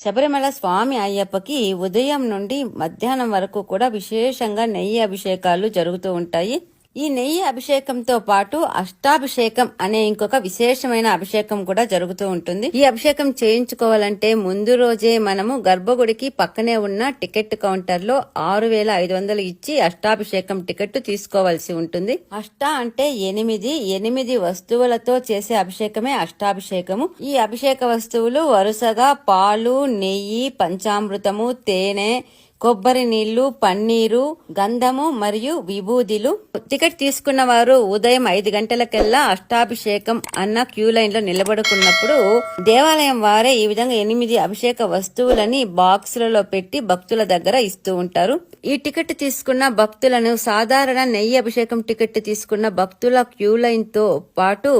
శబరిమల స్వామి అయ్యప్పకి ఉదయం నుండి మధ్యాహ్నం వరకు కూడా విశేషంగా నెయ్యి అభిషేకాలు జరుగుతూ ఉంటాయి. ఈ నెయ్యి అభిషేకంతో పాటు అష్టాభిషేకం అనే ఇంకొక విశేషమైన అభిషేకం కూడా జరుగుతూ ఉంటుంది. ఈ అభిషేకం చేయించుకోవాలంటే ముందు రోజే మనము గర్భగుడికి పక్కనే ఉన్న టికెట్ కౌంటర్లో ఆరు వేల ఐదు వందలు ఇచ్చి అష్టాభిషేకం టికెట్ తీసుకోవాల్సి ఉంటుంది. అష్ట అంటే ఎనిమిది. ఎనిమిది వస్తువులతో చేసే అభిషేకమే అష్టాభిషేకము. ఈ అభిషేక వస్తువులు వరుసగా పాలు నెయ్యి పంచామృతము తేనె కొబ్బరి నీళ్ళు పన్నీరు గంధము మరియు విభూదిలు. టికెట్ తీసుకున్న వారు ఉదయం ఐదు గంటలకెల్లా అష్టాభిషేకం అన్న క్యూ లైన్లో నిలబడుకున్నప్పుడు దేవాలయం వారే ఈ విధంగా ఎనిమిది అభిషేక వస్తువులని బాక్సులలో పెట్టి భక్తుల దగ్గర ఇస్తూ ఉంటారు. ఈ టికెట్ తీసుకున్న భక్తులను సాధారణ నెయ్యి అభిషేకం టికెట్ తీసుకున్న భక్తుల క్యూ లైన్తో పాటు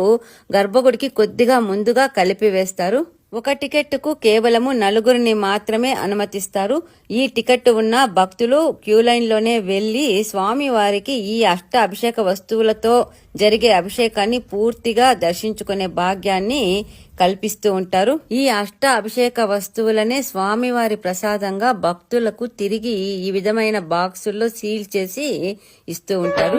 గర్భగుడికి కొద్దిగా ముందుగా కలిపి వేస్తారు ఒక టికెట్కు కేవలము నలుగురిని మాత్రమే అనుమతిస్తారు. ఈ టికెట్ ఉన్న భక్తులు క్యూ వెళ్ళి స్వామివారికి ఈ అష్ట అభిషేక వస్తువులతో జరిగే అభిషేకాన్ని పూర్తిగా దర్శించుకునే భాగ్యాన్ని కల్పిస్తూ ఉంటారు. ఈ అష్ట అభిషేక వస్తువులనే స్వామివారి ప్రసాదంగా భక్తులకు తిరిగి ఈ విధమైన బాక్సుల్లో సీల్ చేసి ఇస్తూ ఉంటారు.